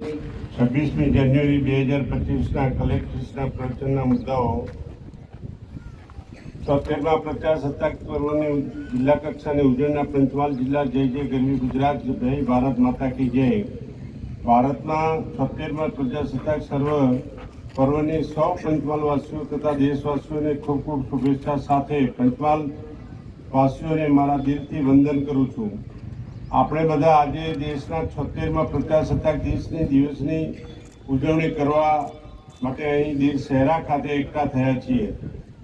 છવ્વીસમી જાન્યુઆરી બે હજાર પચીસના કલેક્ટર્સના પ્રવચનના મુદ્દાઓ. તોતેરમાં પ્રજાસત્તાક પર્વની જિલ્લા કક્ષાની ઉજવણીના પંચમહાલ જિલ્લા જય જય ગરવી ગુજરાત, જય ભારત માતા કી જય. ભારતના છોતેરમાં પ્રજાસત્તાક સર્વ પર્વની સૌ પંચમહાલવાસીઓ તથા દેશવાસીઓને ખૂબ ખૂબ શુભેચ્છા સાથે પંચમહાલ વાસીઓને મારા દિલથી વંદન કરું છું. આપણે બધા આજે દેશના છોતેરમાં પ્રજાસત્તાક દિવસની દિવસની ઉજવણી કરવા માટે અહીં દીર શહેરા ખાતે એકઠા થયા છીએ.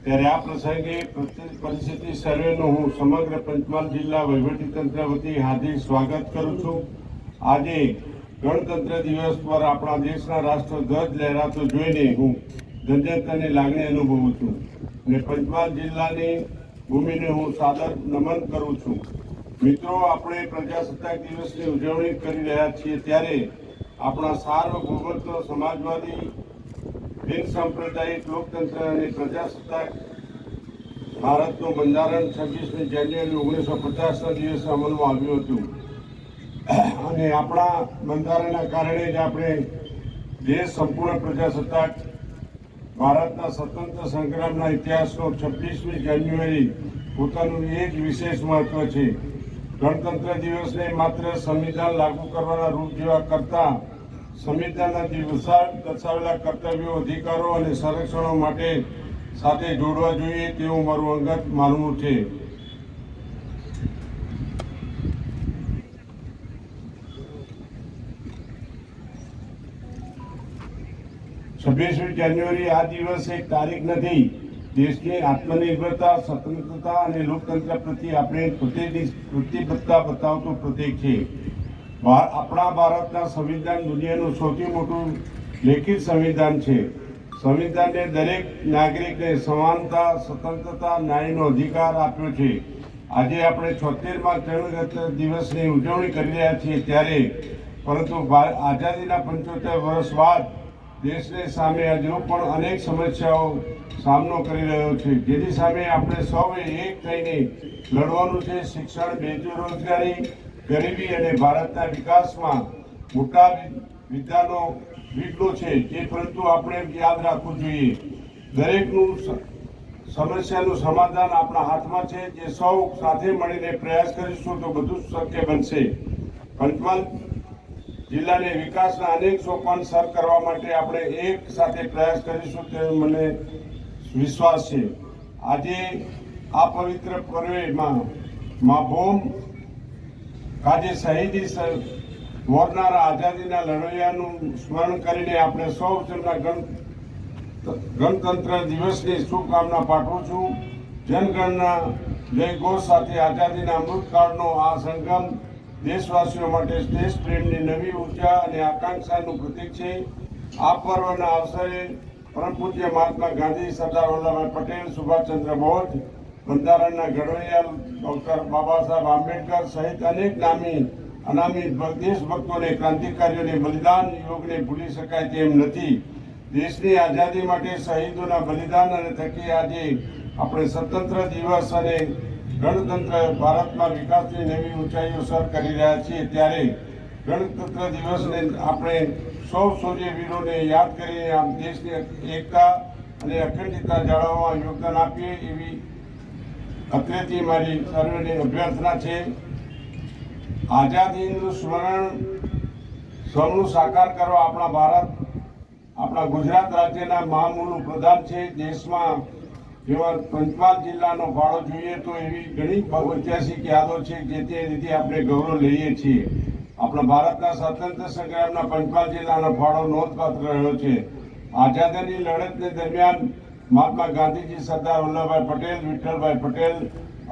ત્યારે આ પ્રસંગે પરિસ્થિતિ સર્વેનું હું સમગ્ર પંચમહાલ જિલ્લા વહીવટીતંત્ર વતી હાર્દિક સ્વાગત કરું છું. આજે ગણતંત્ર દિવસ પર આપણા દેશના રાષ્ટ્રધ્વજ લહેરાતો જોઈને હું ધન્યતાની લાગણી અનુભવું છું. અને પંચમહાલ જિલ્લાની ભૂમિને હું સાદર નમન કરું છું. મિત્રો, આપણે પ્રજાસત્તાક દિવસની ઉજવણી કરી રહ્યા છીએ ત્યારે આપણા સાર્વભૌમત્વ સમાજવાદી, બિન સાંપ્રદાયિક લોકતંત્ર અને પ્રજાસત્તાક ભારતનું બંધારણ છવ્વીસમી જાન્યુઆરી ઓગણીસો પચાસના દિવસે અમલમાં આવ્યું હતું. અને આપણા બંધારણના કારણે જ આપણે દેશ સંપૂર્ણ પ્રજાસત્તાક, ભારતના સ્વતંત્ર સંગ્રામના ઇતિહાસનો છવ્વીસમી જાન્યુઆરી પોતાનું એ જ વિશેષ મહત્વ છે. ગણતંત્ર દિવસને માત્ર સંવિધાન લાગુ કરવાના રૂપ જેવા કરતા સંવિધાનના દિવસા દર્શાવેલા કર્તવ્યો, અધિકારો અને સંરક્ષણો માટે સાથે જોડવા જોઈએ તેવું મારું અંગત માનવું છે. છવ્વીસમી જાન્યુઆરી આ દિવસ એક તારીખ નથી. દેશની આત્મનિર્ભરતા, સ્વતંત્રતા અને લોકતંત્ર પ્રત્યે આપણે પોતેની પ્રતિબદ્ધતા બતાવતું પ્રતીક છે. આપણા ભારતના સંવિધાન દુનિયાનું સૌથી મોટું લેખિત સંવિધાન છે. સંવિધાને દરેક નાગરિકને સમાનતા, સ્વતંત્રતા, ન્યાયનો અધિકાર આપ્યો છે. આજે આપણે છોતેરમાં ચરણગત દિવસની ઉજવણી કરી રહ્યા છીએ ત્યારે, પરંતુ આઝાદીના પંચોતેર વર્ષ બાદ દેશને સામે હજુ પણ અનેક સમસ્યાઓ સામનો કરી રહ્યો છે. જેની સામે આપણે સૌએ એક થઈને લડવાનું છે. શિક્ષણ, બેરોજગારી, ગરીબી અને ભારતના વિકાસમાં મોટા વિદ્યાનો વિઘ્નો છે જે પરંતુ આપણે યાદ રાખવું જોઈએ. દરેકનું સમસ્યાનું સમાધાન આપણા હાથમાં છે. જે સૌ સાથે મળીને પ્રયાસ કરીશું તો બધું શક્ય બનશે. પંચમહાલ જિલ્લાને વિકાસના અનેક સોપાન સર કરવા માટે આપણે એક સાથે પ્રયાસ કરીશું તે મને વિશ્વાસ છે. આજે આ પવિત્ર પર્વેમાં મા ભોમ આજે શહીદી વોરનારા આઝાદીના લડવૈયાનું સ્મરણ કરીને આપણે સૌ તેમના ગણ, ગણતંત્ર દિવસની શુભકામના પાઠવું છું. જનગણના જય ઘોષ સાથે આઝાદીના અમૃતકાળનો આ સંગમ દેશવાસીઓ માટે દેશ પ્રેમની નવી ઊર્જા અને આકાંક્ષાનું પ્રતીક છે. આ પર્વના અવસરે પરમ પૂજ્ય મહાત્મા ગાંધી, સરદાર વલ્લભભાઈ પટેલ, સુભાષચંદ્ર બોઝ, બંધારણના ઘડવૈયા ડોક્ટર બાબા સાહેબ આંબેડકર સહિત અનેક નામી અનામી દેશભક્તોને, ક્રાંતિકારીઓને બલિદાન યોગને ભૂલી શકાય તેમ નથી. દેશની આઝાદી માટે શહીદોના બલિદાન અને થકી આજે આપણે સ્વતંત્ર દિવસ અને ગણતંત્ર ભારતમાં વિકાસની નવી ઊંચાઈઓ સર કરી રહ્યા છીએ. ત્યારે ગણતંત્ર દિવસને આપણે સૌ સૂર્યવીરોને યાદ કરીને આમ દેશની એકતા અને અખંડિતતા જાળવવામાં યોગદાન આપીએ એવી અત્રેથી મારી સર્વેની અભ્યર્થના છે. આઝાદીનું સ્મરણ સૌનું સાકાર કરવા આપણા ભારત, આપણા ગુજરાત રાજ્યના મહામૂલું પ્રધાન છે. દેશમાં જેવા પંચમહાલ જિલ્લાનો ફાળો જોઈએ તો એવી ઘણી ઐતિહાસિક યાદો છે, જે તે રીતે આપણે ગૌરવ લઈએ છીએ. આપણા ભારતના સ્વાતંત્ર્ય સંગ્રામના પંચમહાલ જિલ્લાનો ફાળો નોંધપાત્ર રહ્યો છે. આઝાદીની લડતને દરમિયાન મહાત્મા ગાંધીજી સરદાર વલ્લભભાઈ પટેલ, વિઠ્ઠલભાઈ પટેલ,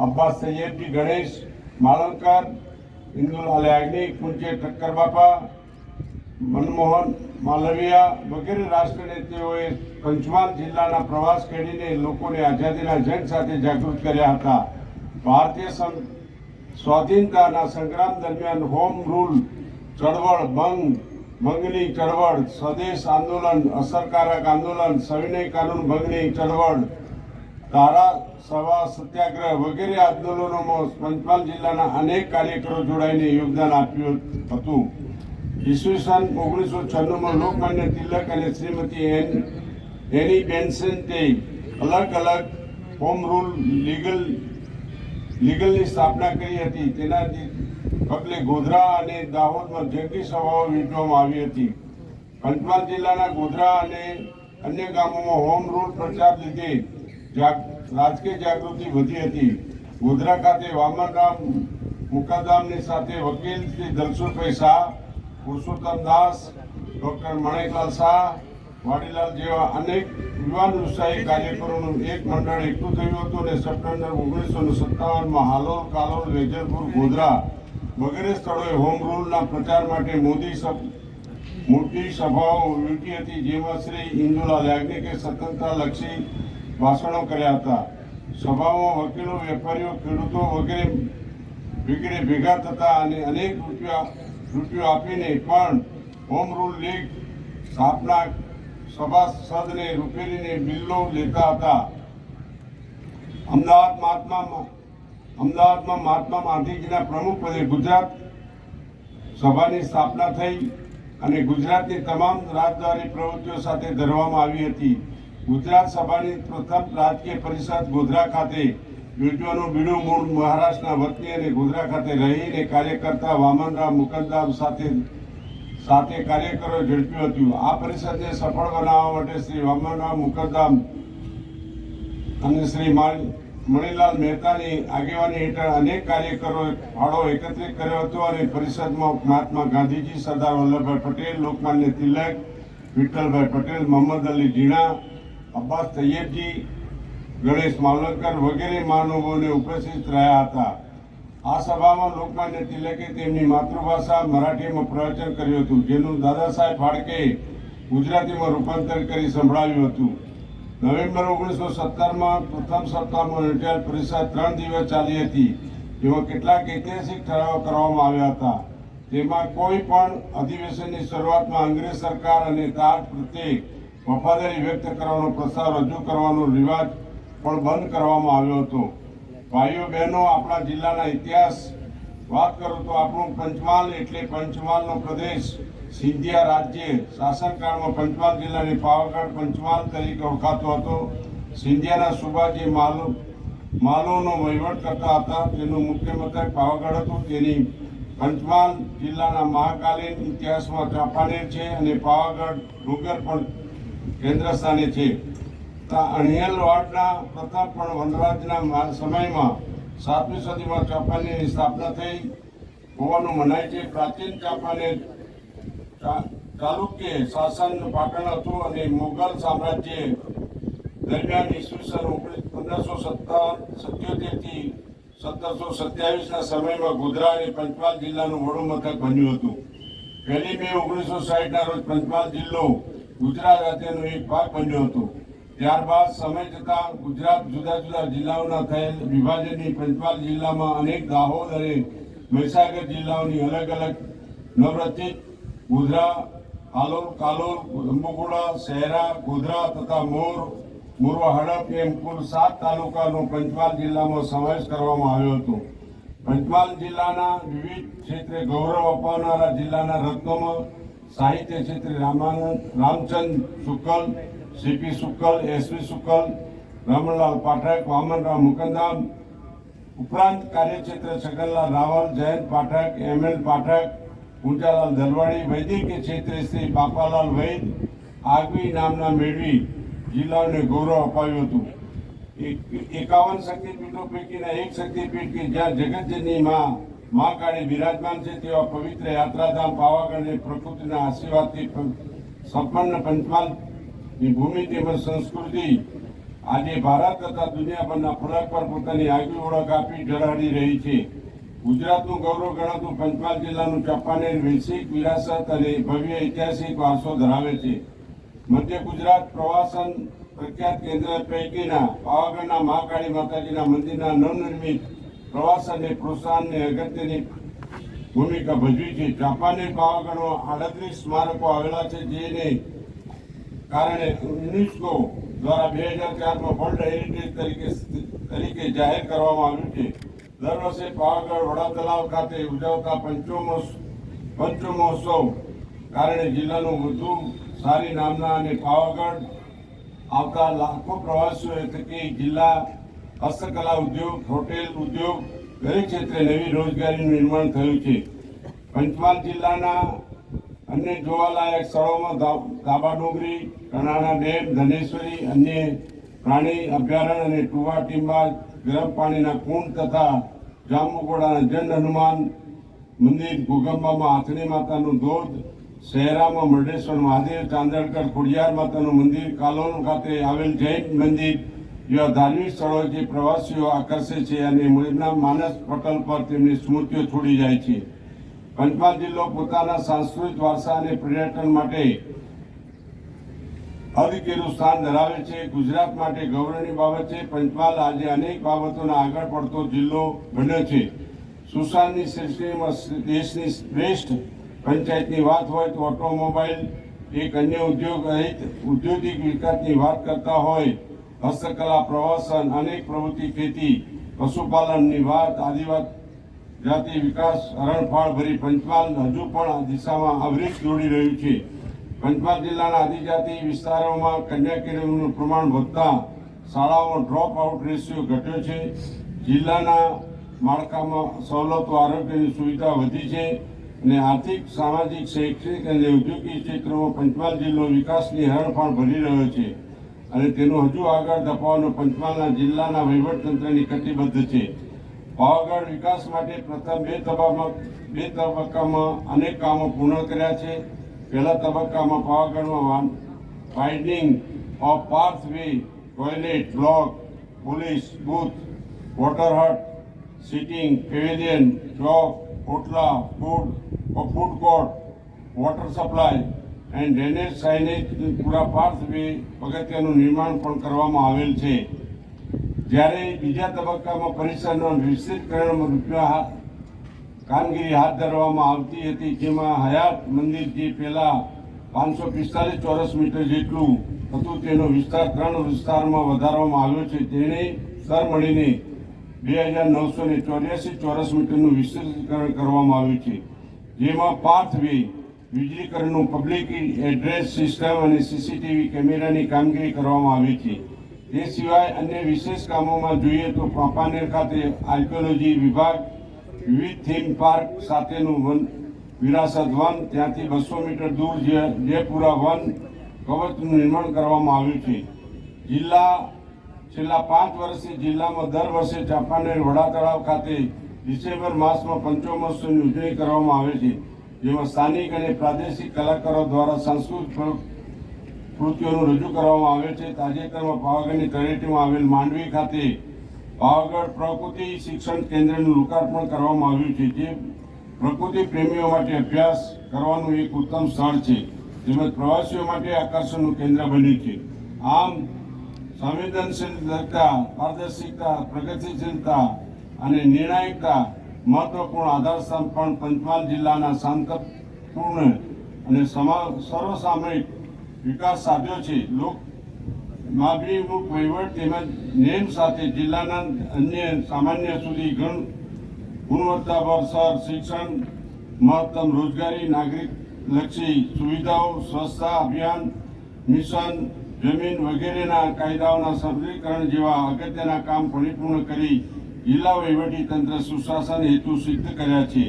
અબ્બાસ સૈયદજી ગણેશ માલવકર ઇન્દુલાલ યાજ્ઞિક પૂજ્ય ઠક્કર બાપા મનમોહન માલવિયા વગેરે રાષ્ટ્રનેતાઓએ પંચમહાલ જિલ્લાના પ્રવાસ ખેડીને લોકોને આઝાદીના જંગ સાથે જાગૃત કર્યા હતા. ભારતીય સ્વાધીનતાના સંગ્રામ દરમિયાન હોમ રૂલ, ચળવળ ભંગ ભંગની ચળવળ, સ્વદેશ આંદોલન, અસરકારક આંદોલન, સવિનય કાનૂન ભંગની ચળવળ, ધારા, સભા, સત્યાગ્રહ વગેરે આંદોલનોમાં પંચમહાલ જિલ્લાના અનેક કાર્યકરો જોડાઈને યોગદાન આપ્યું હતું. ઈસવીસન ઓગણીસો છન્નુંમાં લોકમાન્ય તિલક અને શ્રીમતી એન, એની બેન્સન્ટે અલગ અલગ હોમ રૂલ, લીગલ લીગલની સ્થાપના કરી હતી. તેનાથી પગલે ગોધરા અને દાહોદમાં જંગી સભાઓ યોજવામાં આવી હતી. પંચમહાલ જિલ્લાના ગોધરા અને અન્ય ગામોમાં હોમ રૂલ પ્રચાર લીધે રાજકીય જાગૃતિ વધી હતી. ગોધરા ખાતે વામનરામ મુકાદામની સાથે વકીલ શ્રી દલસુરભાઈ શાહ, પુરુષોત્તમ દાસ, ડૉક્ટર મણેકલાલ શાહ વાડીલાલ જેવા અનેક યુવાન ઉત્સાહી કાર્યકરોનું એક મંડળ એકઠું થયું હતું અને સપ્ટેમ્બર ઓગણીસો સત્તાવનમાં હાલોલ, કાલોલ, વેજલપુર, ગોધરા વગેરે સ્થળોએ હોમ રૂલના પ્રચાર માટે મોદી મોટી સભાઓ યોજી હતી, જેમાં શ્રી ઇન્દુલાલ યાજ્ઞિકે સ્વતંત્રતાલક્ષી ભાષણો કર્યા હતા. સભાઓમાં વકીલો, વેપારીઓ, ખેડૂતો વગેરે વગેરે ભેગા થતા અને અનેક રૂપિયા, રૂપિયો આપીને પણ હોમ રૂલ લીગ સ્થાપના સભાસદને રૂપેરીને બિલ્લો લેતા હતા. અમદાવાદ મહાત્મા અમદાવાદમાં મહાત્મા ગાંધીજીના પ્રમુખ પદે ગુજરાત સભાની સ્થાપના થઈ અને ગુજરાતની તમામ રાજદ્વારી પ્રવૃત્તિઓ સાથે ધરવામાં આવી હતી. ગુજરાત સભાની પ્રથમ રાજકીય પરિષદ ગોધરા ખાતે યોજવાનું બીડું મૂળ મહારાષ્ટ્રના વતની અને ગોધરા ખાતે રહીને કાર્યકર્તા વામનરાવ મુકદ્દામ સાથે સાથે કાર્યકરો ઝડપ્યું હતું. આ પરિષદને સફળ બનાવવા માટે શ્રી વામનરાવ મુકદ્દામ અને શ્રી માણ- મણિલાલ મહેતાની આગેવાની હેઠળ અનેક કાર્યકરોએ ફાળો એકત્રિત કર્યો હતો અને પરિષદમાં મહાત્મા ગાંધીજી, સરદાર વલ્લભભાઈ પટેલ, લોકમાન્ય તિલક, વિઠ્ઠલભાઈ પટેલ, મોહમ્મદ અલી ઝીણા અબ્બાસ તૈયબજી, ગણેશ માવલંકર વગેરે મહાનુભાવોને ઉપસ્થિત રહ્યા હતા. આ સભામાં લોકમાન્ય તિલકે તેમની માતૃભાષા મરાઠીમાં પ્રવચન કર્યું હતું, જેનું દાદા સાહેબ ફાળકે ગુજરાતીમાં રૂપાંતર કરી સંભળાવ્યું હતું. નવેમ્બર ઓગણીસો સત્તરમાં પ્રથમ સપ્તાહમાં યોજાયેલ પરિષદ ત્રણ દિવસ ચાલી હતી, જેમાં કેટલાક ઐતિહાસિક ઠરાવો કરવામાં આવ્યા હતા. તેમાં કોઈ પણ અધિવેશનની શરૂઆતમાં અંગ્રેજ સરકાર અને તાજ પ્રત્યે વફાદારી વ્યક્ત કરવાનો પ્રસ્તાવ રજૂ કરવાનો રિવાજ પણ બંધ કરવામાં આવ્યો હતો. ભાઈઓ, બહેનો, આપણા જિલ્લાના ઇતિહાસ. વાત કરું તો આપણું પંચમહાલ એટલે પંચમહાલનો પ્રદેશ સિંધિયા રાજ્ય. શાસનકાળમાં પંચમહાલ જિલ્લાની પાવાગઢ પંચમહાલ તરીકે ઓળખાતો હતો. સિંધિયાના સુભાજી માલો, માલોનો વહીવટ કરતા હતા. તેનું મુખ્ય મથક પાવાગઢ હતું. તેની પંચમહાલ જિલ્લાના મહાકાલીન ઇતિહાસમાં ચાંપાનેર છે અને પાવાગઢ ડુંગર પણ કેન્દ્ર સ્થાને છે. અણિયલ વાડના પ્રથમ પણ વનરાજના સમયમાં સાતમી સદીમાં ચાંપાનેરની સ્થાપના થઈ. હોવાનું મનાય છે. પ્રાચીન ચાંપાનેર ચાલુક્ય શાસન પાટણ હતું અને મુઘલ સામ્રાજ્ય દરમિયાન ઈસવીસન ઓગણીસ પંદરસો સત્તાવન સત્યોતેરથી સત્તરસો સત્યાવીસના સમયમાં ગોધરા અને પંચમહાલ જિલ્લાનું વડું મથક બન્યું હતું. પહેલી મે ઓગણીસો સાહીઠના રોજ પંચમહાલ જિલ્લો ગુજરાત રાજ્યનો એક ભાગ બન્યો હતો. ત્યારબાદ સમય જતાં ગુજરાત જુદા જુદા જિલ્લાઓના થયેલ વિભાજનની પંચમહાલ જિલ્લામાં અનેક દાહોદ અને મહીસાગર જિલ્લાઓની અલગ અલગ નવરચિત ગોધરા, હાલોલ, કાલોલ અંબુગોડા શહેરા ગોધરા તથા મોર, મોરવા, હડપ એમ કુલ સાત તાલુકાનો પંચમહાલ જિલ્લામાં સમાવેશ કરવામાં આવ્યો હતો. પંચમહાલ જિલ્લાના વિવિધ ક્ષેત્રે ગૌરવ અપાવનારા જિલ્લાના રત્નોમાં સાહિત્ય ક્ષેત્રે રામાનંદ, રામચંદ, શુકલ સીપી શુકલ એસવી શુકલ રમણલાલ પાઠક, વામનરાવ મુકંદામ, ઉપરાંત કાર્યક્ષેત્ર છગનલાલ રાવલ, જયંત પાઠક એમ એલ પાઠક ઊંચાલાલ ધરવાડી વૈદિક ક્ષેત્રે શ્રી બાપાલાલ વૈદ, આગવી નામના મેળવી જિલ્લાઓને ગૌરવ અપાવ્યું હતું. એક- એકાવન શક્તિપીઠો પૈકીના એક શક્તિપીઠ કે જ્યાં જગતજનની માં મા કાળી બિરાજમાન છે તેવા પવિત્ર યાત્રાધામ પાવાગઢ અને પ્રકૃતિના આશીર્વાદથી સંપન્ન સંપન્ન પંચમહાલની ભૂમિ તેમજ સંસ્કૃતિ આજે ભારત તથા દુનિયાભરના ફરક પર પોતાની આગવી ઓળખ આપી ઝળહળી રહી છે. ગુજરાતનું ગૌરવ ગણાતું પંચમહાલ જિલ્લાનું ચાંપાનેર વૈશ્વિક વિરાસત અને ભવ્ય ઐતિહાસિક વારસો ધરાવે છે. મધ્ય ગુજરાત પ્રવાસન પ્રખ્યાત કેન્દ્ર પૈકીના પાવાગઢના મહાકાળી માતાજીના મંદિરના નવનિર્મિત પ્રવાસનને પ્રોત્સાહનને અગત્યની ભૂમિકા ભજવી છે. ચાંપાનેર પાવાગઢમાં આડત્રીસ સ્મારકો આવેલા છે, જેને કારણે યુનેસ્કો દ્વારા બે હજાર ચારમાં વર્લ્ડ હેરિટેજ તરીકે તરીકે જાહેર કરવામાં આવ્યું છે. દર વર્ષે પાવાગઢ વડા તલાવ ખાતે ઉજવતા પંચમો પંચમહોત્સવ કારણે જિલ્લાનું વધુ સારી નામના અને પાવાગઢ આવતા લાખો પ્રવાસીઓ થકી જિલ્લા હસ્તકલા ઉદ્યોગ, હોટેલ ઉદ્યોગ, દરેક ક્ષેત્રે નવી રોજગારીનું નિર્માણ થયું છે. પંચમહાલ જિલ્લાના અન્ય જોવાલાયક સ્થળોમાં દાબા ડુંગરી કણાણા ડેમ, ધનેશ્વરી, અન્ય પ્રાણી અભયારણ્ય અને ટુવા ટીંબા ગરમ પાણીના કુંડ તથા જામુકોડાના જન હનુમાન મંદિર ઘોગંબામાં આથણી માતાનું ધોધ, શહેરામાં મરડેશ્વર મહાદેવ ચાંદડકર ખોડિયાર માતાનું મંદિર, કાલોલ ખાતે આવેલ જૈન મંદિર, જેવા ધાર્મિક સ્થળો જે પ્રવાસીઓ આકર્ષે છે અને એમના માનસ પટલ પર તેમની સ્મૃતિઓ છોડી જાય છે. પંચમહાલ જિલ્લો પોતાના સાંસ્કૃતિક વારસા અને પર્યટન માટે અધિકેરું સ્થાન ધરાવે છે. ગુજરાત માટે ગૌરવની બાબત છે. પંચમહાલ આજે અનેક બાબતોના આગળ પડતો જિલ્લો બન્યો છે. સુશાંતની શ્રેષ્ઠીમાં દેશની શ્રેષ્ઠ પંચાયતની વાત હોય તો ઓટોમોબાઈલ, એક અન્ય ઉદ્યોગ રહિત ઉદ્યોગિક વિકાસની વાત કરતા હોય, હસ્તકલા, પ્રવાસન, અનેક પ્રવૃત્તિ ખેતી, પશુપાલનની વાત, આદિવાસી જાતિ વિકાસ હરણફાળ ભરી પંચમહાલ હજુ પણ આ દિશામાં અવિરત દોડી રહ્યું છે. પંચમહાલ જિલ્લાના આદિજાતિ વિસ્તારોમાં કન્યા પ્રમાણ વધતા શાળાઓમાં ડ્રોપ આઉટ રેશિયો ઘટ્યો છે. જિલ્લાના માળખામાં સવલતો, આરોગ્યની સુવિધા વધી છે અને આર્થિક, સામાજિક, શૈક્ષણિક અને ઔદ્યોગિક ક્ષેત્રોમાં પંચમહાલ જિલ્લો વિકાસની હરણફાળ ભરી રહ્યો છે અને તેનું હજુ આગળ ધપાવવાનો પંચમહાલના જિલ્લાના વહીવટતંત્રની કટિબદ્ધ છે. પાવાગઢ વિકાસ માટે પ્રથમ બે તબક્કામાં બે તબક્કામાં અનેક કામો પૂર્ણ કર્યા છે. પહેલા તબક્કામાં પાવાગઢમાં finding of pathway toilet block police booth water hut sitting pavilion Chowk હોટલા food food court water supply and drainage signage પૂરા પાર્થ વે પગથિયાનું નિર્માણ પણ કરવામાં આવેલ છે. જ્યારે બીજા તબક્કામાં પરિસરના વિસ્તૃતકરણમાં રૂપિયા કામગીરી હાથ ધરવામાં આવતી હતી, જેમાં હયાત મંદિર જે પહેલાં પાંચસો પિસ્તાલીસ ચોરસ મીટર જેટલું હતું, તેનો વિસ્તાર ત્રણ વિસ્તારમાં વધારવામાં આવ્યો છે. તેણે સ્તર મળીને બે હજાર નવસો ને ચોર્યાસી ચોરસ મીટરનું વિસ્તૃતીકરણ કરવામાં આવ્યું છે, જેમાં પાથવે વીજળીકરણનું પબ્લિક એડ્રેસ સિસ્ટમ અને સીસીટીવી કેમેરાની કામગીરી કરવામાં આવી છે. તે સિવાય અન્ય વિશેષ કામોમાં જોઈએ તો પાપાનેર ખાતે આર્કિયોલોજી વિભાગ, વિવિધ થીમ પાર્ક સાથેનું વન, વિરાસત વન, ત્યાંથી બસો મીટર દૂર જયપુરા વન કવચનું નિર્માણ કરવામાં આવ્યું છે. જિલ્લા, છેલ્લા પાંચ વર્ષથી જિલ્લામાં દર વર્ષે ચાંપાનેર વડા તળાવ ખાતે ડિસેમ્બર માસમાં પંચોમહોત્સવની ઉજવણી કરવામાં આવે છે. જેમાં સ્થાનિક અને પ્રાદેશિક કલાકારો દ્વારા સાંસ્કૃતિક કૃતિઓનું રજૂ કરવામાં આવે છે. તાજેતરમાં પાવાગઢની તળેટીમાં આવેલ માંડવી ખાતે પાવાગઢ પ્રકૃતિ શિક્ષણ કેન્દ્રનું લોકાર્પણ કરવામાં આવ્યું છે. જે પ્રકૃતિ પ્રેમીઓ માટે અભ્યાસ કરવાનું એક ઉત્તમ સ્થળ છે. તેમજ પ્રવાસીઓ માટે આકર્ષણનું કેન્દ્ર બન્યું છે. આમ, સંવેદનશીલતા પારદર્શિકતા પ્રગતિશીલતા અને નિર્ણાયકતા મહત્વપૂર્ણ આધારસ્તંભ પણ પંચમહાલ જિલ્લાના શાંતપૂર્ણ અને સમા, સર્વસામયિક વિકાસ સાધ્યો છે. લોક માગણીમુખ વહીવટ તેમજ નેમ સાથે જિલ્લાના અન્ય સામાન્ય સુધી ઘણ ગુણવત્તાસર શિક્ષણ, મહત્તમ રોજગારી, નાગરિક લક્ષી સુવિધાઓ, સ્વચ્છતા અભિયાન, મિશન, જમીન વગેરેના કાયદાઓના સરળીકરણ જેવા અગત્યના કામ પરિપૂર્ણ કરી જિલ્લા વહીવટી તંત્ર સુશાસન હેતુ સિદ્ધ કર્યા છે.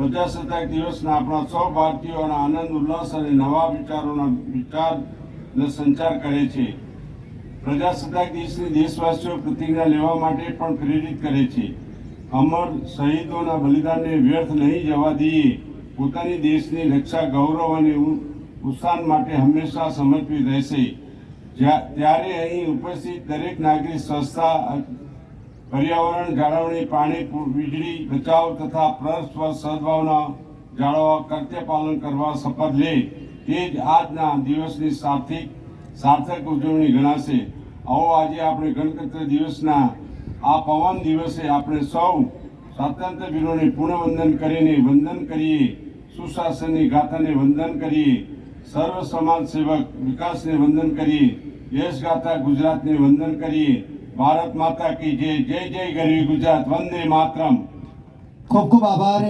પ્રજાસત્તાક દિવસના આપણા સૌ ભારતીયોના આનંદ, ઉલ્લાસ અને નવા વિચારોના વિચારનો સંચાર કરે છે. પ્રજાસત્તાક દિવસની દેશવાસીઓ પ્રતિજ્ઞા લેવા માટે પણ પ્રેરિત કરે છે. અમર શહીદોના બલિદાનને વ્યર્થ નહીં જવા દઈએ. પોતાની દેશની રક્ષા, ગૌરવ અને ઉ- ઉત્થાન માટે હંમેશા સમર્પિત રહેશે. ત્યારે અહીં ઉપસ્થિત દરેક નાગરિક સંસ્થા પર્યાવરણ જાળવણી, પાણી વીજળી બચાવ તથા પરસ્પર સદભાવના જાળવવા કર્તવ્ય પાલન કરવા શપથ લે તે જ આજના દિવસની સાર્થિક, સાર્થક ઉજવણી ગણાશે. આવો આજે આપણે ગણતંત્ર દિવસના આ પવન દિવસે આપણે સૌ સ્વાતંત્ર્ય વીરોને પુનઃ વંદન કરીને વંદન કરીએ, સુશાસનની ગાથાને વંદન કરીએ, સર્વ સમાજ સેવક વિકાસને વંદન કરીએ યશ ગાથા ગુજરાતને વંદન કરીએ ભારત માતા કી જય જય જય ગરવી ગુજરાત વંદે માતરમ. ખૂબ ખૂબ આભાર.